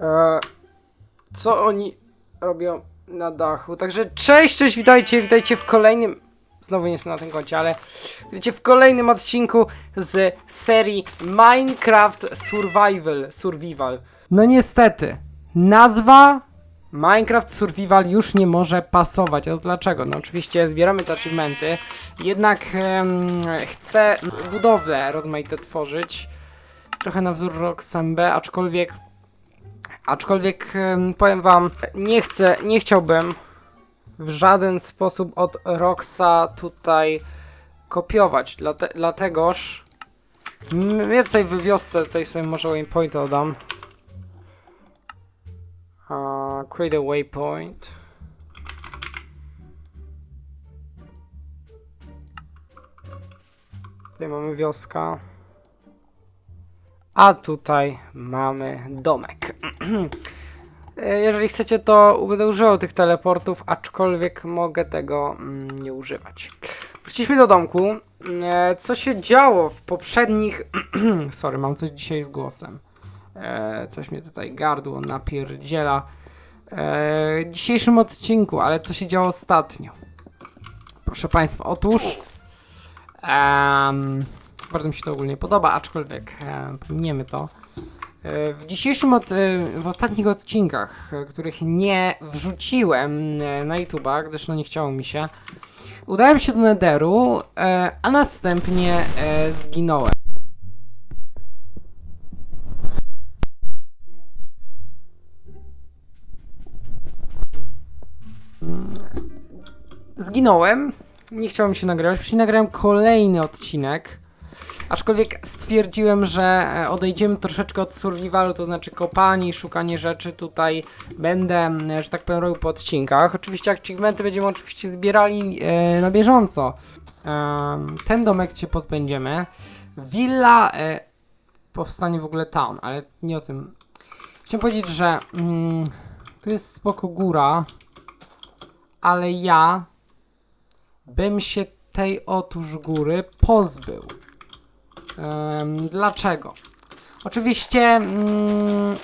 E, co oni robią na dachu? Także cześć, cześć, witajcie, witajcie w kolejnym. Znowu nie jestem na tym koncie, ale witajcie w kolejnym odcinku z serii Minecraft Survival. Survival. No niestety, nazwa Minecraft Survival już nie może pasować. A to dlaczego? No oczywiście zbieramy te achievementy, jednak em, chcę budowlę rozmaite tworzyć. Trochę na wzór Roxanne, aczkolwiek Aczkolwiek em, powiem wam, nie chcę, nie chciałbym w żaden sposób od Roxa tutaj kopiować, dlate, dlategoż ja tutaj w wiosce tutaj sobie może waypoint dodam. Uh, create a waypoint. Tutaj mamy wioska. A tutaj mamy domek. Jeżeli chcecie, to będę używał tych teleportów, aczkolwiek mogę tego mm, nie używać. Wróciliśmy do domku. E, Co się działo w poprzednich... Sorry, mam coś dzisiaj z głosem. E, Coś mnie tutaj gardło napierdziela. E, W dzisiejszym odcinku, ale co się działo ostatnio? Proszę Państwa, otóż... em, bardzo mi się to ogólnie podoba, aczkolwiek e, pominiemy to. E, W dzisiejszym, od, e, w ostatnich odcinkach, e, których nie wrzuciłem na YouTube'a, gdyż no nie chciało mi się, udałem się do Netheru, e, a następnie zginąłem. Zginąłem, nie chciało mi się nagrywać, później nagrałem kolejny odcinek. Aczkolwiek stwierdziłem, że e, odejdziemy troszeczkę od survivalu, to znaczy kopanie i szukanie rzeczy. Tutaj będę, e, że tak powiem, robił po odcinkach. Oczywiście achievementy będziemy oczywiście zbierali e, na bieżąco. Em, ten domek cię pozbędziemy. Villa e, powstanie w ogóle town, ale nie o tym. Chciałem powiedzieć, że mm, tu jest spoko góra, ale ja bym się tej otóż góry pozbył. Dlaczego? Oczywiście mm,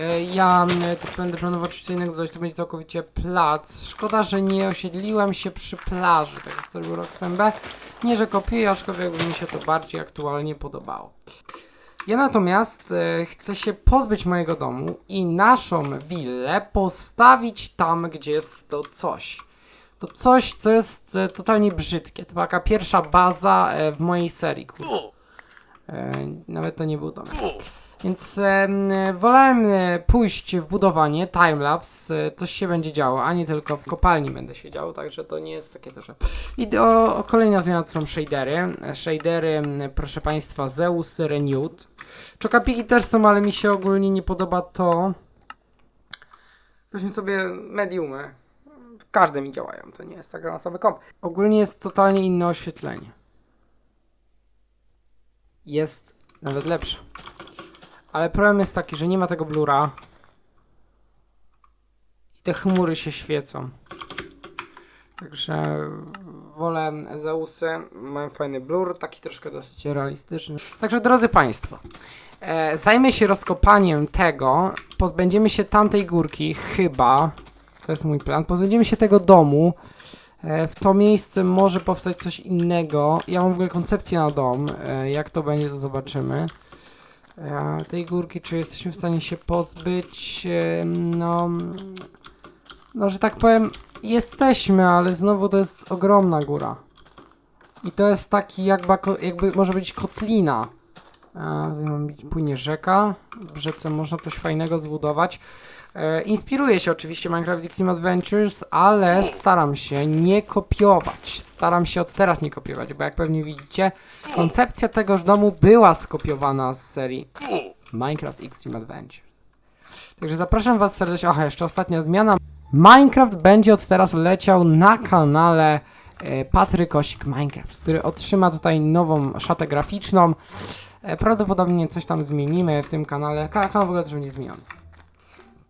e, ja mm, to będę planował oczywiście innego coś, to będzie całkowicie plac. Szkoda, że nie osiedliłem się przy plaży, tak jak zrobił Roxanne. Nie, że kopiuję, aczkolwiek by mi się to bardziej aktualnie podobało. Ja natomiast e, chcę się pozbyć mojego domu i naszą willę postawić tam, gdzie jest to coś. To coś, co jest e, totalnie brzydkie. To taka pierwsza baza w mojej serii, kurde. E, nawet to nie był domek. Więc e, wolałem e, pójść w budowanie, timelapse, coś się będzie działo, a nie tylko w kopalni będę się działo, także to nie jest takie też. I do, o, kolejna zmiana to są shadery. Shadery, proszę Państwa, Zeus Renewed. Czokapiki też są, ale mi się ogólnie nie podoba to. Weźmy sobie mediumy. Każde mi działają, to nie jest tak na sobie komp. Ogólnie jest totalnie inne oświetlenie jest nawet lepsza. Ale problem jest taki, że nie ma tego blura. I te chmury się świecą. Także wolę Zeusy. Mają fajny blur, taki troszkę dosyć realistyczny. Także drodzy Państwo, e, zajmę się rozkopaniem tego. Pozbędziemy się tamtej górki, chyba. To jest mój plan. Pozbędziemy się tego domu. E, W to miejsce może powstać coś innego. Ja mam w ogóle koncepcję na dom. E, Jak to będzie, to zobaczymy. E, Tej górki, czy jesteśmy w stanie się pozbyć? No, no, że tak powiem, jesteśmy, ale znowu to jest ogromna góra. I to jest taki jakby, jakby może być kotlina. Płynie rzeka. W rzece można coś fajnego zbudować. E, inspiruję się oczywiście Minecraft Extreme Adventures, ale staram się nie kopiować. Staram się od teraz nie kopiować, bo jak pewnie widzicie, koncepcja tegoż domu była skopiowana z serii Minecraft Extreme Adventures. Także zapraszam Was serdecznie. Aha, jeszcze ostatnia zmiana. Minecraft będzie od teraz leciał na kanale e, Patryk Osik Minecraft, który otrzyma tutaj nową szatę graficzną. E, prawdopodobnie coś tam zmienimy w tym kanale. Ka- Kanał w ogóle też będzie zmieniony.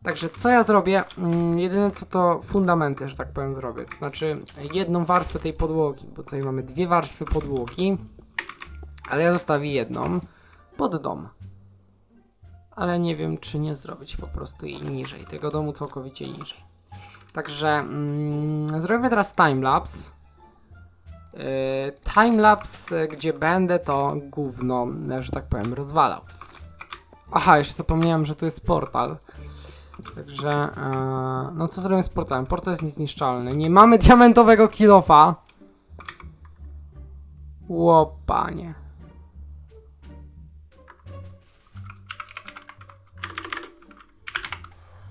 Także co ja zrobię? Mm, jedyne co to fundamenty, że tak powiem, zrobię. To znaczy jedną warstwę tej podłogi, bo tutaj mamy dwie warstwy podłogi, ale ja zostawię jedną pod dom. Ale nie wiem, czy nie zrobić po prostu jej niżej. Tego domu całkowicie niżej. Także mm, zrobimy teraz timelapse. Yy, timelapse, y, gdzie będę to gówno, że tak powiem, rozwalał. Aha, jeszcze zapomniałem, że tu jest portal. Także, e, no co zrobimy z portalem? Portal jest niezniszczalny. Nie mamy diamentowego kilofa. Łopanie.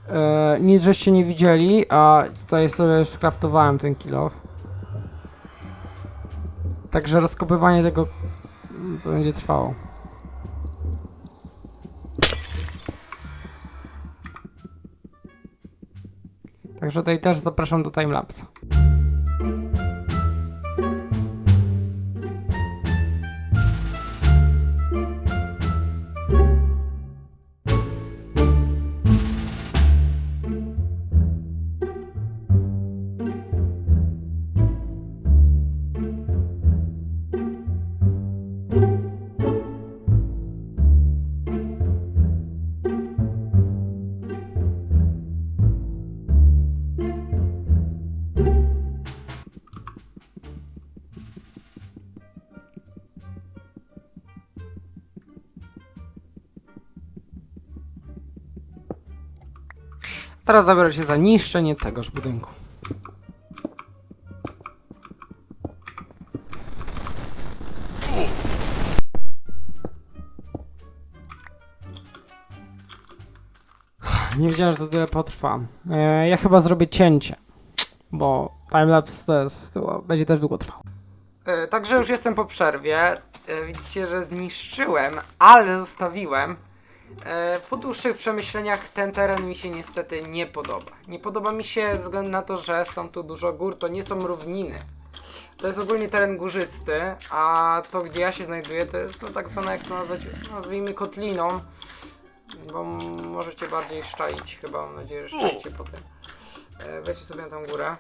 E, nic żeście nie widzieli, a tutaj sobie skraftowałem ten kilof. Także rozkopywanie tego będzie trwało. Także tutaj też zapraszam do timelapsa. Teraz zabiorę się za niszczenie tegoż budynku. Nie wiedziałem, że to tyle potrwa. E, ja chyba zrobię cięcie, bo timelapse będzie też długo trwał. E, także już jestem po przerwie. E, widzicie, że zniszczyłem, ale zostawiłem. E, po dłuższych przemyśleniach ten teren mi się niestety nie podoba. Nie podoba mi się ze względu na to, że są tu dużo gór, to nie są równiny. To jest ogólnie teren górzysty, a to gdzie ja się znajduję to jest no, tak zwane jak to nazwać, nazwijmy kotliną. Bo możecie bardziej szczaić chyba, mam nadzieję, że szczaicie po tym. E, weźcie sobie na tą górę.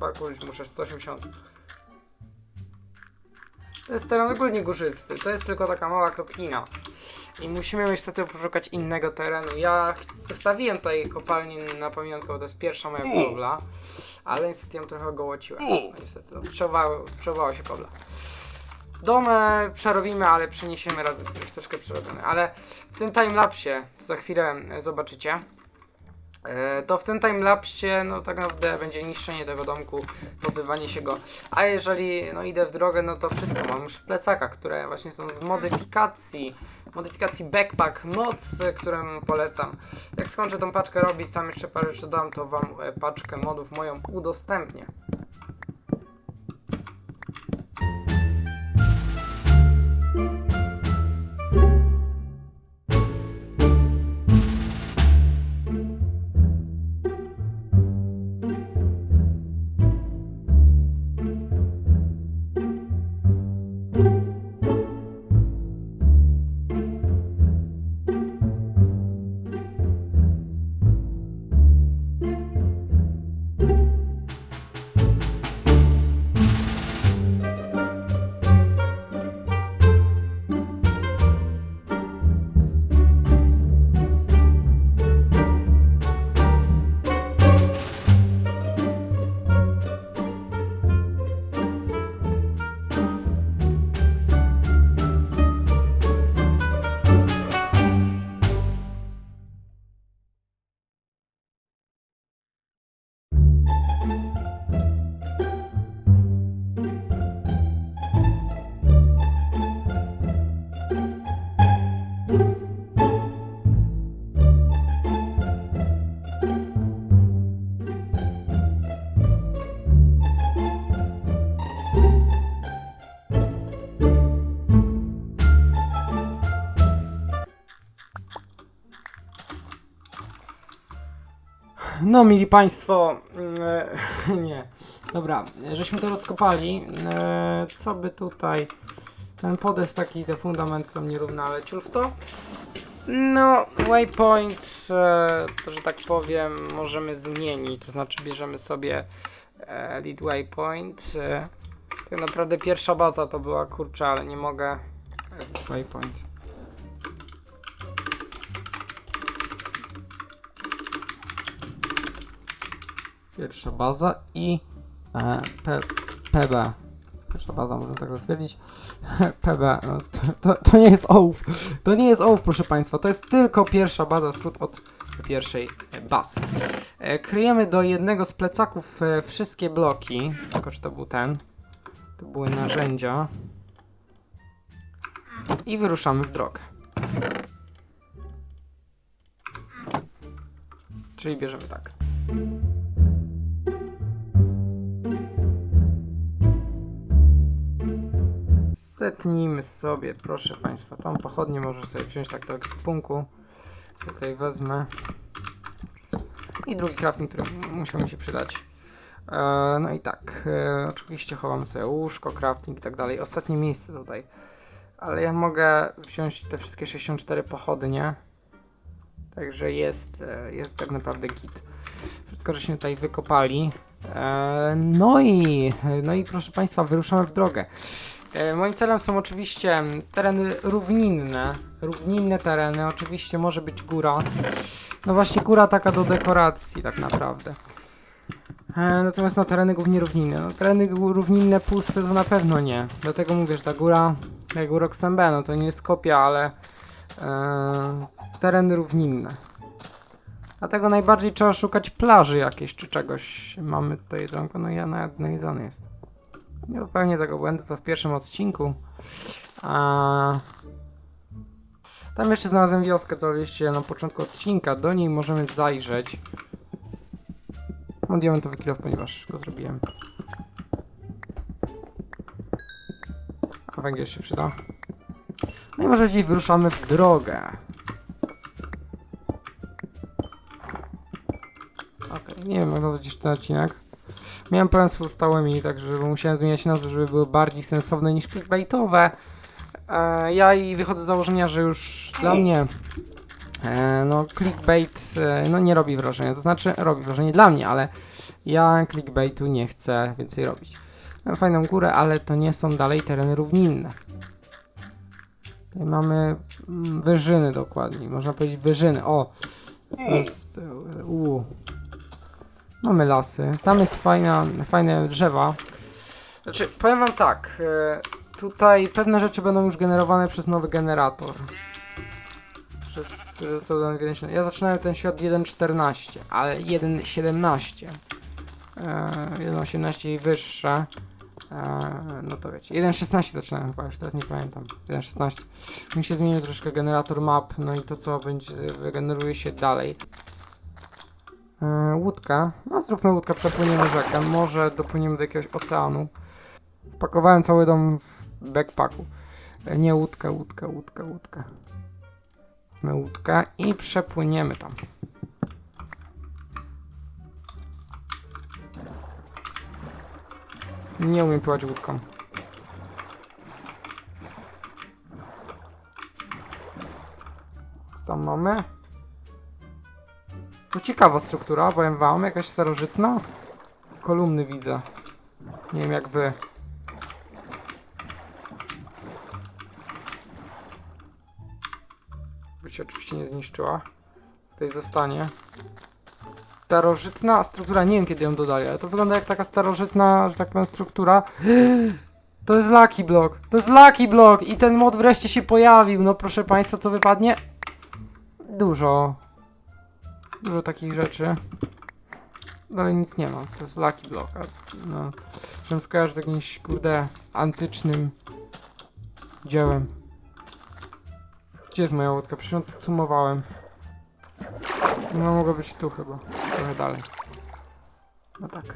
Parkour muszę 180. To jest teren ogólnie górzysty, to jest tylko taka mała kotlina. I musimy niestety poszukać innego terenu. Ja zostawiłem tutaj kopalnię na pamiątkę, bo to jest pierwsza moja budowla, ale niestety ją trochę ogołociłem. No, niestety, no, się kobla. Dom e, przerobimy, ale przeniesiemy razem, już troszkę przerobiony. Ale w tym timelapsie, co za chwilę e, zobaczycie, to w tym timelapsie no tak naprawdę będzie niszczenie tego domku, pozbywanie się go. A jeżeli no idę w drogę, no to wszystko mam już w plecakach, które właśnie są z modyfikacji. Modyfikacji backpack moc, e, którą polecam. Jak skończę tą paczkę robić, tam jeszcze parę rzeczy dam, to wam e, paczkę modów moją udostępnię. No, mili Państwo, e, nie. Dobra, żeśmy to rozkopali. E, co by tutaj. Ten podest taki, te fundamenty są nierówne, ale ciul w to. No, waypoint, e, to że tak powiem, możemy zmienić. To znaczy, bierzemy sobie e, lead waypoint. E, tak naprawdę pierwsza baza to była kurczę, ale nie mogę Waypoint. Pierwsza baza i e, PB. Pierwsza baza, możemy tak zatwierdzić. PB, no, to, to, to nie jest ołów. To nie jest ołów, proszę Państwa. To jest tylko pierwsza baza, skrót od pierwszej e, bazy. E, kryjemy do jednego z plecaków e, wszystkie bloki. Tylko czy to był ten? To były narzędzia. I wyruszamy w drogę. Czyli bierzemy tak. Setnijmy sobie, proszę Państwa, tą pochodnię może sobie wziąć tak do ekwipunku. Co tutaj wezmę. I drugi crafting, który musiał mi się przydać. E, no i tak, e, oczywiście chowam sobie łóżko, crafting i tak dalej. Ostatnie miejsce tutaj. Ale ja mogę wziąć te wszystkie 64 pochodnie. Także jest, e, jest tak naprawdę git. Wszystko, żeśmy tutaj wykopali. No i, no i proszę Państwa, wyruszamy w drogę. E, moim celem są oczywiście tereny równinne. Równinne tereny, oczywiście może być góra. No właśnie góra taka do dekoracji tak naprawdę. E, natomiast no tereny głównie równinne. No, tereny równinne puste to na pewno nie. Dlatego mówię, że ta góra, jak u Roxembe, no to nie jest kopia, ale e, tereny równinne. Dlatego najbardziej trzeba szukać plaży jakiejś czy czegoś. Mamy tutaj jedzonko, no ja nawet najedzony jest. Nie popełnię tego błędu co w pierwszym odcinku. A... Tam jeszcze znalazłem wioskę, co oczywiście na początku odcinka. Do niej możemy zajrzeć. Mam diamentowy kilof, ponieważ go zrobiłem. A węgiel się przyda. No i może dziś wyruszamy w drogę. Okej, nie wiem jak nazwać ten odcinek. Miałem problem z pozostałymi, także musiałem zmieniać nazwy, żeby były bardziej sensowne niż clickbaitowe. E, ja i wychodzę z założenia, że już dla mnie e, no clickbait e, no nie robi wrażenia. To znaczy robi wrażenie dla mnie, ale ja clickbaitu nie chcę więcej robić. Mam fajną górę, ale to nie są dalej tereny równinne. Tutaj mamy mm, wyżyny dokładniej, można powiedzieć wyżyny. O, to jest e, u. Mamy lasy. Tam jest fajna, fajne drzewa. Znaczy, powiem wam tak. e, Tutaj pewne rzeczy będą już generowane przez nowy generator. Przez e, pseudonym 1.7. Ja zaczynałem ten świat 1.14, ale 1.17. E, 1.18 i wyższe. E, no to wiecie. 1.16 zaczynałem chyba, już teraz nie pamiętam. 1.16. Mi się zmienił troszkę generator map, no i to co będzie, wygeneruje się dalej. E, łódka. No zróbmy łódkę, przepłyniemy rzekę. Może dopłyniemy do jakiegoś oceanu. Spakowałem cały dom w backpacku. E, nie łódkę, łódkę, łódkę, łódkę. Mamy łódkę i przepłyniemy tam. Nie umiem pływać łódką. Co mamy? To ciekawa struktura, powiem wam, jakaś starożytna. Kolumny widzę. Nie wiem jak wy. By się oczywiście nie zniszczyła. Tutaj zostanie. Starożytna struktura, nie wiem kiedy ją dodali, ale to wygląda jak taka starożytna, że tak powiem, struktura. To jest Lucky Block. To jest Lucky Block i ten mod wreszcie się pojawił. No proszę państwa, co wypadnie? Dużo. Dużo takich rzeczy. Ale nic nie ma. To jest Lucky Block. No, żebym skojarzył z jakimś, kurde, antycznym dziełem. Gdzie jest moja łódka? Przecież ją tu sumowałem. No mogła być tu chyba. Trochę dalej. No tak.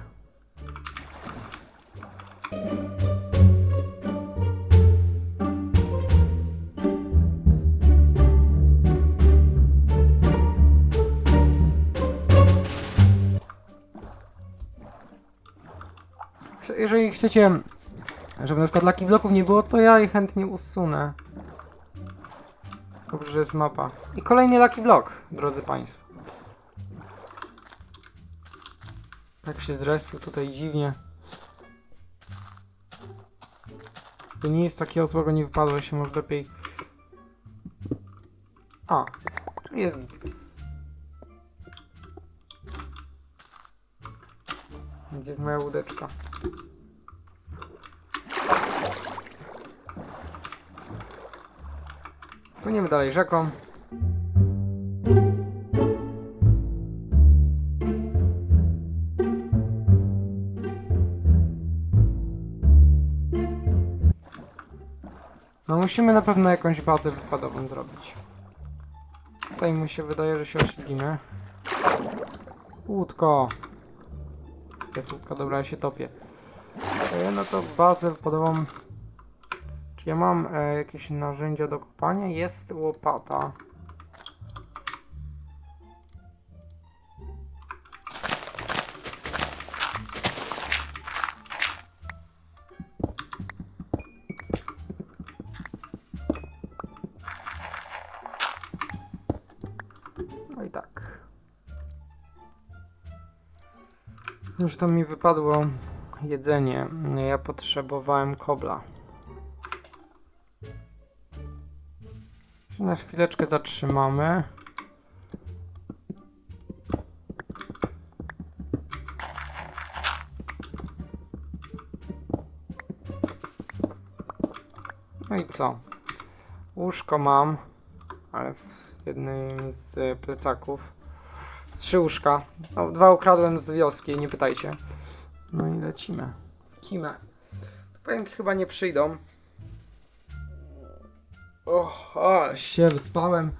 Jeżeli chcecie, żeby na przykład Lucky Blocków nie było, to ja je chętnie usunę. Dobrze, że jest mapa. I kolejny Lucky Block, drodzy Państwo. Tak się zrespił tutaj dziwnie. To nie jest takiego złego, nie wypadło się, może lepiej... A, tu jest... Gdzie jest moja łódeczka? Płyniemy dalej rzeką. No musimy na pewno jakąś bazę wypadową zrobić. Tutaj mi się wydaje, że się osiedlimy. Łódko. Jest łódka, dobra, ja się topię. E, no to bazę wypadową... Ja mam e, jakieś narzędzia do kopania? Jest łopata. No i tak. Mi wypadło jedzenie. Ja potrzebowałem kobla. Na chwileczkę zatrzymamy. No i co? Łóżko mam, ale w jednym z e, plecaków. Trzy łóżka. No, dwa ukradłem z wioski, nie pytajcie. No i lecimy. Kimę. Pająki chyba nie przyjdą. O, ale się wyspałem.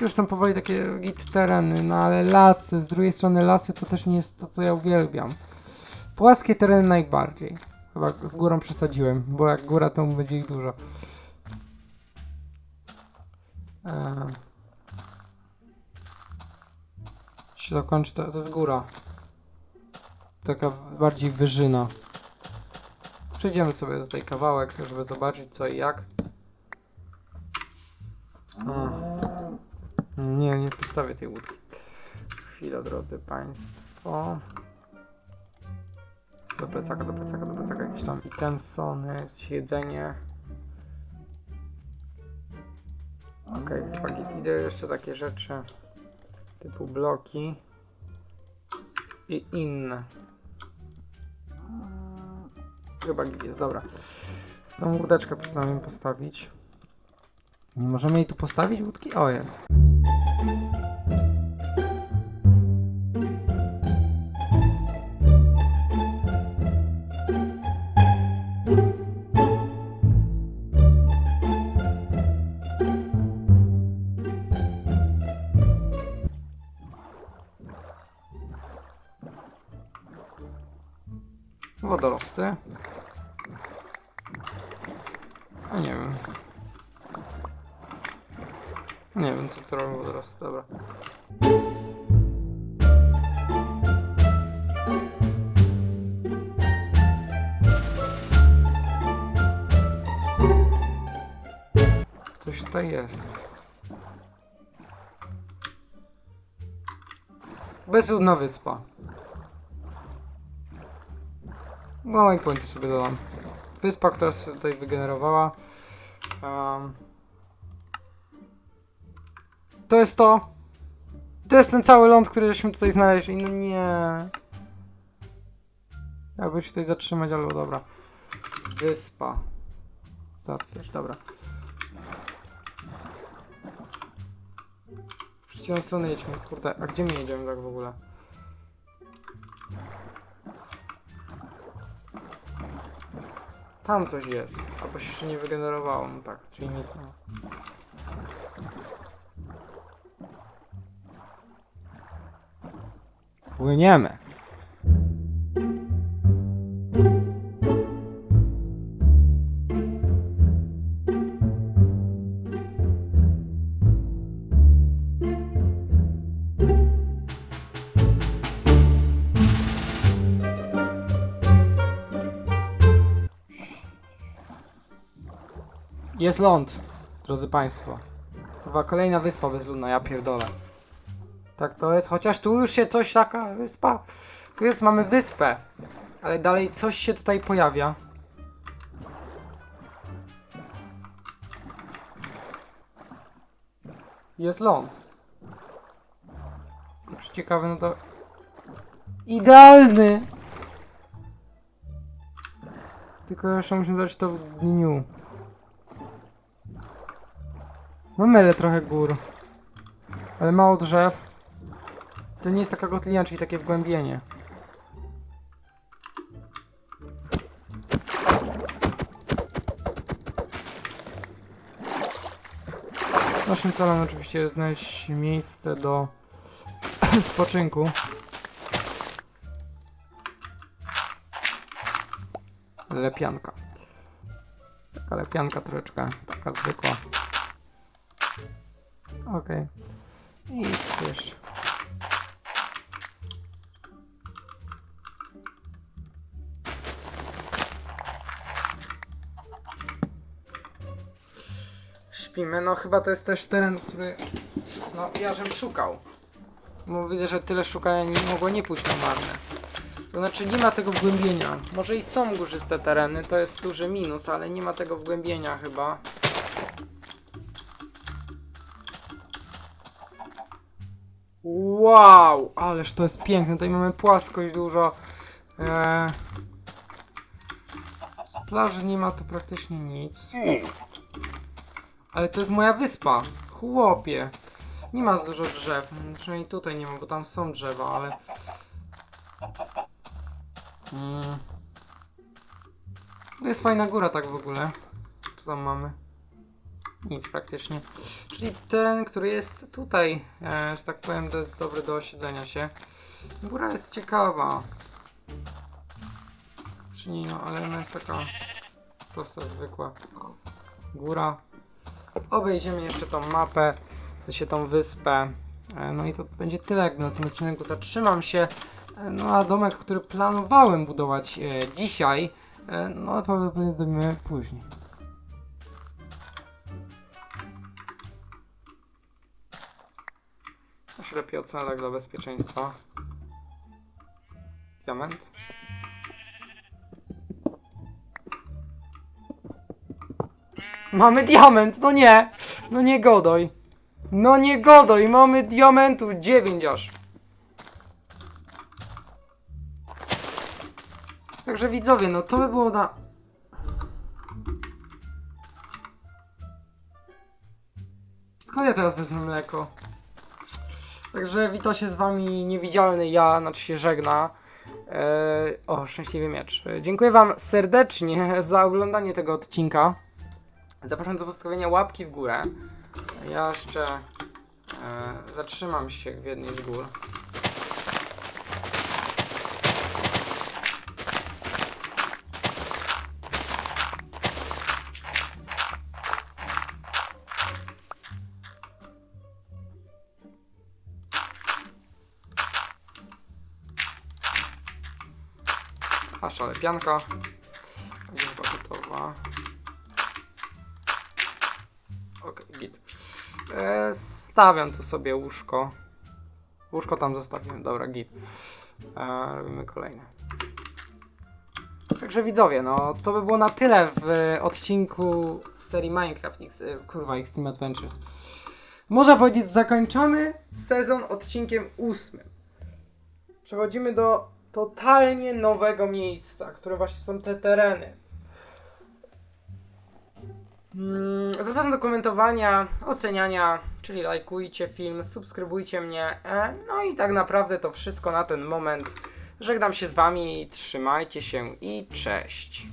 Już są powoli takie git tereny, no ale lasy, z drugiej strony lasy to też nie jest to, co ja uwielbiam. Płaskie tereny najbardziej. Chyba z górą przesadziłem, bo jak góra to będzie ich dużo. Eee. się dokończy, to, to jest góra. Taka bardziej wyżyna. Przejdziemy sobie tutaj kawałek, żeby zobaczyć co i jak. A. Nie, nie postawię tej łódki. Chwila, drodzy Państwo. Do plecaka, do plecaka, do plecaka jakieś tam itensony, jedzenie. Okej, okay, idę jeszcze takie rzeczy typu bloki i inne. Chyba jest, dobra. Tą łódeczkę postanowiłem postawić. Nie możemy jej tu postawić łódki? O, jest. Wodorosty. A nie wiem. Nie wiem co to robią wodorosty, dobra. Coś tutaj jest. Bezludna wyspa. No i pointy sobie dodam. Wyspa, która się tutaj wygenerowała. Um, to jest to. To jest ten cały ląd, który żeśmy tutaj znaleźli. No nie. Jakby się tutaj zatrzymać, ale dobra. Wyspa. Zatwierz, dobra. W przeciwną stronę jedźmy. Kurde, a gdzie my jedziemy tak w ogóle? Tam coś jest. Albo się jeszcze nie wygenerowało. No tak, czyli nic nie ma. Płyniemy. Jest ląd, drodzy Państwo. Chyba kolejna wyspa bezludna, ja pierdolę. Tak to jest, chociaż tu już się coś taka wyspa. Tu jest, mamy wyspę. Ale dalej coś się tutaj pojawia. Jest ląd. Już ciekawe, no to... Idealny! Tylko jeszcze musimy dać to w dniu. Mamy no, trochę gór. Ale mało drzew. To nie jest taka kotlina, czyli takie wgłębienie. Naszym celem oczywiście jest znaleźć miejsce do spoczynku. Lepianka. Taka lepianka troszeczkę, taka zwykła. Okej. I co jeszcze? Śpimy, no chyba to jest też teren, który no ja żem szukał. Bo widzę, że tyle szukania nie mogło nie pójść na marne. To znaczy nie ma tego wgłębienia. Może i są górzyste tereny, to jest duży minus, ale nie ma tego wgłębienia chyba. Wow, ależ to jest piękne. Tutaj mamy płaskość dużo. Eee, z plaży nie ma tu praktycznie nic. Ale to jest moja wyspa. Chłopie. Nie ma dużo drzew. Przynajmniej tutaj nie ma, bo tam są drzewa, ale... Mm. To jest fajna góra tak w ogóle. Co tam mamy? Nic praktycznie. Czyli ten, który jest tutaj, e, że tak powiem, to jest dobry do osiedlenia się. Góra jest ciekawa. Przy niej, no, ale ona jest taka prosta, zwykła. Góra. Obejdziemy jeszcze tą mapę, w sensie tą wyspę. E, No i to będzie tyle na tym odcinku. Zatrzymam się. E, No a domek, który planowałem budować e, dzisiaj, no prawdopodobnie zrobimy później. Się lepiej tak dla bezpieczeństwa. Diament. Mamy diament, no nie! No nie godoj. No nie godoj, mamy diamentu 9 aż. Także widzowie, no to by było na... Skąd ja teraz wezmę mleko? Także wita się z wami niewidzialny ja, znaczy się żegna. Eee, o, szczęśliwy miecz. Dziękuję wam serdecznie za oglądanie tego odcinka. Zapraszam do postawienia łapki w górę. Ja jeszcze e, zatrzymam się w jednej z gór. Lepianka. E, stawiam tu sobie łóżko. Łóżko tam zostawiłem, dobra, git. E, robimy kolejne. Także widzowie, no to by było na tyle w odcinku z serii Minecraft X, e, kurwa Extreme Adventures. Można powiedzieć, zakończamy sezon odcinkiem ósmym. Przechodzimy do totalnie nowego miejsca, które właśnie są te tereny. Mm, Zapraszam do komentowania, oceniania, czyli lajkujcie film, subskrybujcie mnie. E, no i tak naprawdę to wszystko na ten moment. Żegnam się z wami, trzymajcie się i cześć.